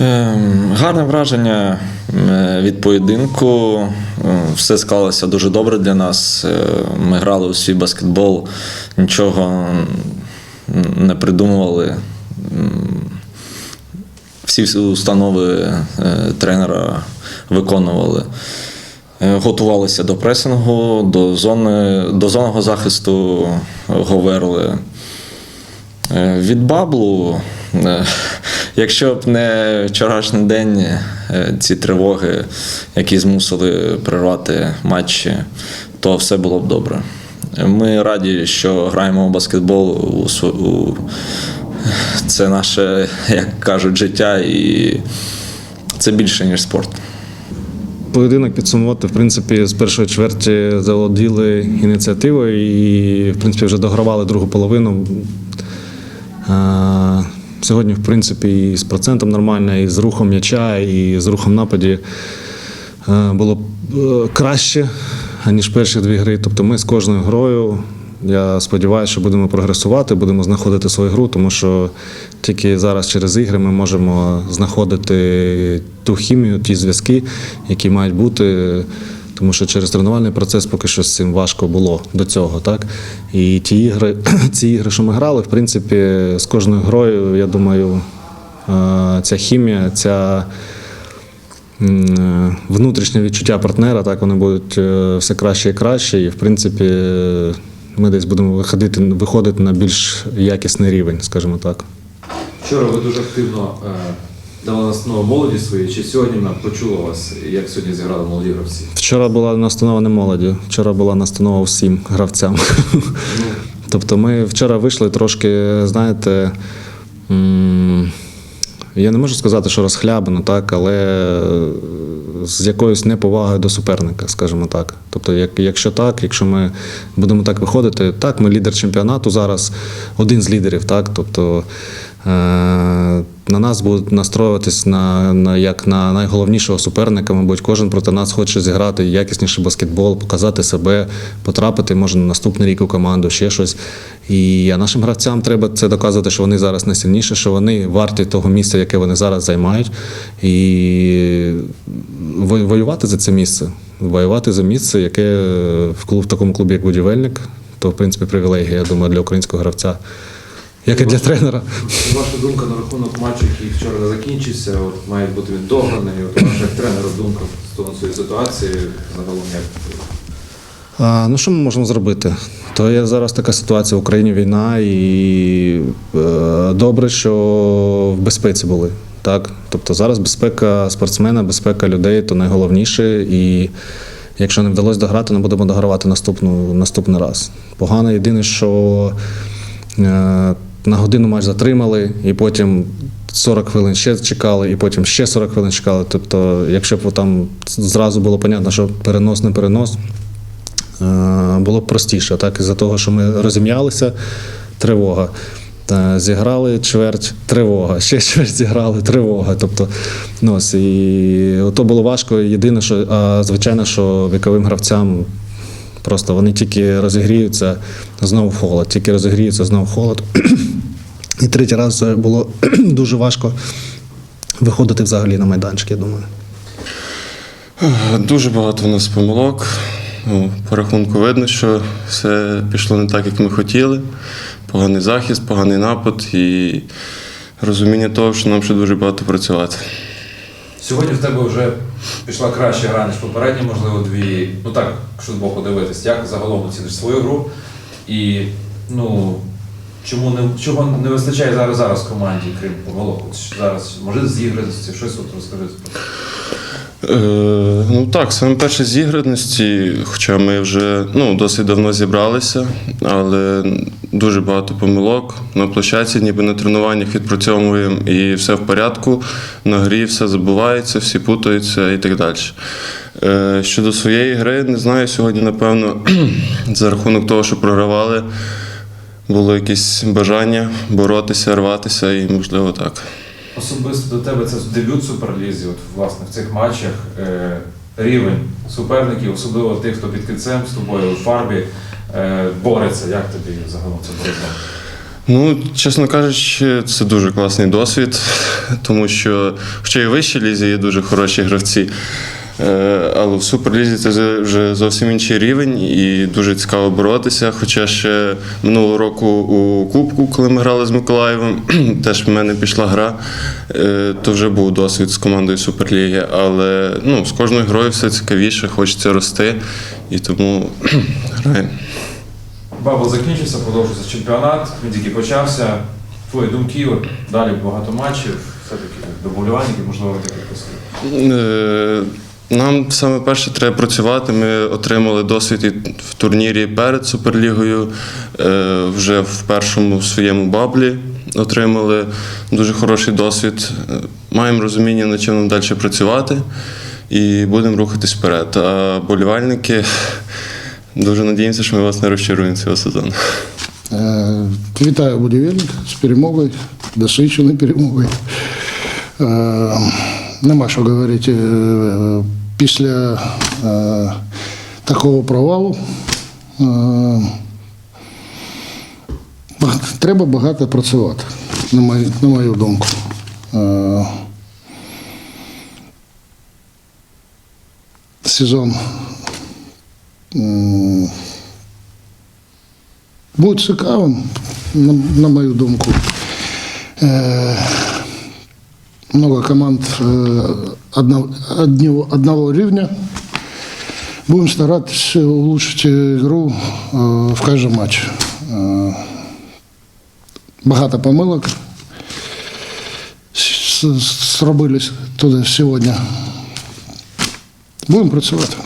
Ем, Гарне враження від поєдинку. Е, Все склалося дуже добре для нас. Е, Ми грали у свій баскетбол, нічого не придумували. Всі установи е, тренера виконували. Е, Готувалися до пресингу, до зони, до зонного захисту говерли. Е, Від баблу, якщо б не вчорашній день, е, ці тривоги, які змусили прервати матчі, то все було б добре. Ми раді, що граємо баскетбол у, у це наше, як кажуть, життя, і це більше, ніж спорт. Поєдинок підсумувати, в принципі, з першої чверті заволоділи ініціативою і, в принципі, вже догравали другу половину. Сьогодні, в принципі, і з процентом нормально, і з рухом м'яча, і з рухом нападі е, було е, краще, ніж перші дві гри. Тобто ми з кожною грою. Я сподіваюся, що будемо прогресувати, будемо знаходити свою гру, тому що тільки зараз через ігри ми можемо знаходити ту хімію, ті зв'язки, які мають бути. Тому що через тренувальний процес поки що з цим важко було до цього. Так? І ті ігри, ці ігри, що ми грали, в принципі, з кожною грою, я думаю, е, ця хімія, ця е, внутрішнє відчуття партнера, так вони будуть е, все краще і краще. І в принципі, ми десь будемо виходити, виходити на більш якісний рівень, скажімо так. Вчора ви дуже активно давали настанову молоді своїй. Чи сьогодні вона почула вас, як сьогодні зіграли молоді гравці? Вчора була настанова не молоді, вчора була настанова всім гравцям. Тобто ми вчора вийшли трошки, знаєте, я не можу сказати, що розхлябано, так, але з якоюсь неповагою до суперника, скажімо так. Тобто, як, якщо так, якщо ми будемо так виходити, так, ми лідер чемпіонату зараз, один з лідерів, так, тобто на нас будуть настроюватись на, на, як на найголовнішого суперника, мабуть, кожен проти нас хоче зіграти якісніший баскетбол, показати себе, потрапити, може, на наступний рік у команду, ще щось. І а нашим гравцям треба це доказувати, що вони зараз найсильніші, що вони варті того місця, яке вони зараз займають. І воювати за це місце. Воювати за місце, яке в клуб в такому клубі, як будівельник, то в принципі привілегія, я думаю, для українського гравця, як і для тренера. Ваша думка на рахунок матчу, який вчора не закінчився, от має бути він дограний. От ваша як тренера думка стосовно цієї ситуації загалом як А, ну що ми можемо зробити? То є зараз така ситуація в Україні війна, і е, добре, що в безпеці були. Так? Тобто зараз безпека спортсмена, безпека людей то найголовніше. І якщо не вдалося дограти, не будемо догравати наступну, наступний раз. Погано єдине, що е, на годину матч затримали, і потім 40 хвилин ще чекали, і потім ще 40 хвилин чекали. Тобто, якщо б там зразу було понятно, що перенос не перенос, Е, було б простіше, так, із-за того, що ми розім'ялися, тривога. Зіграли чверть, тривога, ще чверть зіграли, тривога. Тобто, ну, ось, і то було важко. Єдине, що, а, звичайно, що віковим гравцям просто вони тільки розігріються знову в холод, тільки розігріються знову в холод. І третій раз було дуже важко виходити взагалі на майданчик, я думаю. Дуже багато в нас помилок. Ну, по рахунку видно, що все пішло не так, як ми хотіли. Поганий захист, поганий напад і розуміння того, що нам ще дуже багато працювати. Сьогодні в тебе вже пішла краща гра, ніж попередні, можливо, дві. Ну так, якщо з боку дивитись, як загалом оціниш свою гру. І ну, чому не, чого не вистачає зараз зараз команді, крім помилок? Зараз, може, зіграти щось от розкажи. Е, ну так, саме перше зіграності, хоча ми вже ну, досить давно зібралися, але дуже багато помилок. На площадці, ніби на тренуваннях відпрацьовуємо і все в порядку. На грі все забувається, всі путаються і так далі. Е, щодо своєї гри, не знаю, сьогодні, напевно, за рахунок того, що програвали, було якесь бажання боротися, рватися і, можливо, так. Особисто до тебе це дебют Суперлізі, от, власне, в цих матчах. Е, рівень суперників, особливо тих, хто під кільцем з тобою у фарбі, е, бореться. Як тобі загалом це боротьба? Ну, чесно кажучи, це дуже класний досвід, тому що, хоча і вищій лізі є дуже хороші гравці, але в суперлізі це вже- зовсім інший рівень і дуже цікаво боротися. Хоча ще минулого року у Кубку, коли ми грали з Миколаєвом, теж в мене пішла гра, е, то вже був досвід з командою Суперліги. Але ну, з кожною грою все цікавіше, хочеться рости, і тому граємо. Бабл закінчився, продовжується чемпіонат, він тільки почався. Твої думки, далі багато матчів, все-таки доболівальники, можливо, декілька слів. Нам саме перше треба працювати. Ми отримали досвід і в турнірі перед Суперлігою. Е, Вже в першому своєму баблі отримали дуже хороший досвід. Е, Маємо розуміння, над чим нам далі працювати, і будемо рухатись вперед. А болівальники дуже надіємося, що ми вас не розчаруємо цього сезону. Е, Вітаю будівельник з перемогою, досвідченою перемогою. Нема що говорити. Е, Після е, такого провалу е, треба багато працювати, на мою, на мою думку. Е, Сезон м, Буде цікавим, на, на мою думку. Е, много команд е, одного, одного, одного рівня. Будем стараться улучшить игру е, в кожному матчі. Е, багато помилок с- с- зробили туди сьогодні. Будемо працювати.